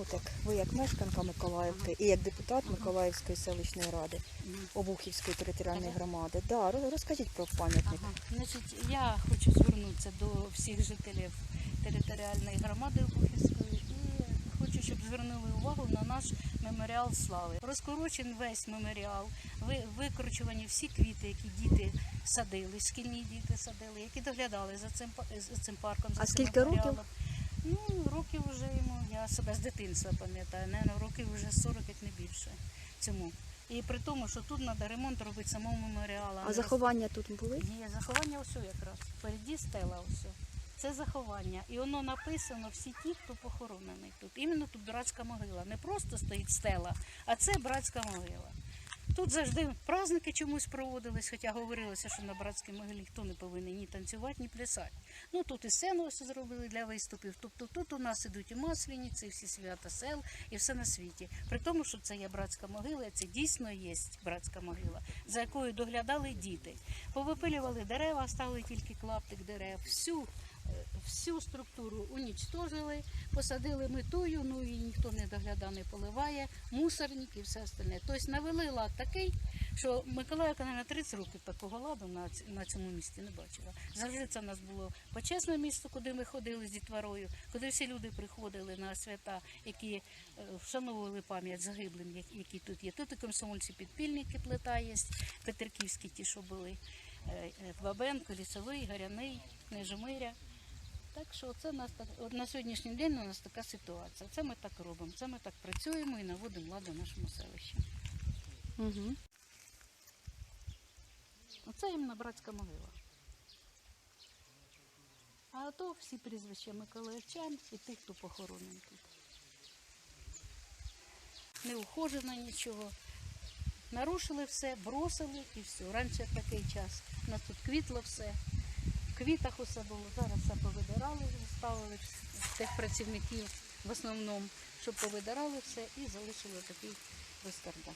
от як ви як мешканка Миколаївки і як депутат Миколаївської селищної ради Обухівської територіальної громади. Да, роз- розкажіть про пам'ятник. Ага. Значить, я хочу звернутися до всіх жителів територіальної громади Обухівської і хочу, щоб звернули увагу на наш меморіал слави. Розкорочений весь меморіал, ви- викручувані всі квіти, які діти садили, шкільні діти садили, які доглядали за цим па- за цим парком. За А цим скільки років? меморіалом. Ну, років вже себе з дитинства пам'ятаю, не років вже 40, як не більше цьому. І при тому, що тут треба ремонт робити самого меморіалу. А заховання тут були? Є заховання ось якраз. Впереді стела ось. Це заховання. І воно написано всі ті, хто похоронений тут. Іменно тут братська могила. Не просто стоїть стела, а це братська могила. Тут завжди праздники чомусь проводились, хоча говорилося, що на братській могилі ніхто не повинен ні танцювати, ні плясати. Ну тут і сцену ось зробили для виступів. Тобто тут у нас ідуть і маслениці, всі свята сел і все на світі. При тому, що це є братська могила, це дійсно є братська могила, за якою доглядали діти. Повипилювали дерева, стали тільки клаптик дерев. Всю, е, всю структуру унічтожили, посадили метою, ну і ніхто доглядає, поливає, мусорник і все остальне. Тобто навели лад такий, що Миколаївка, на 30 років такого ладу на, цьому місці не бачила. Завжди це в нас було почесне місто, куди ми ходили з дітворою, куди всі люди приходили на свята, які е, вшановували пам'ять загиблим, які- тут є. Тут і комсомольці підпільники плита є, Петерківські ті, що були. Е, е, Бабенко, Лісовий, Горяний, Книжемиря. Так що це нас так, от на сьогоднішній день у нас така ситуація. Це ми так робимо, це ми так працюємо і наводимо ладу в нашому селищі. Угу. Оце іменно братська могила. А то всі прізвища Миколаївчан і тих, хто похоронений тут. Не ухожено нічого. Нарушили все, бросили і все. Раніше такий час. У нас тут квітло все. В квітах усе було. Зараз все повидирали, ставили тих працівників в основному, щоб повидирали все і залишили такий розкардаш.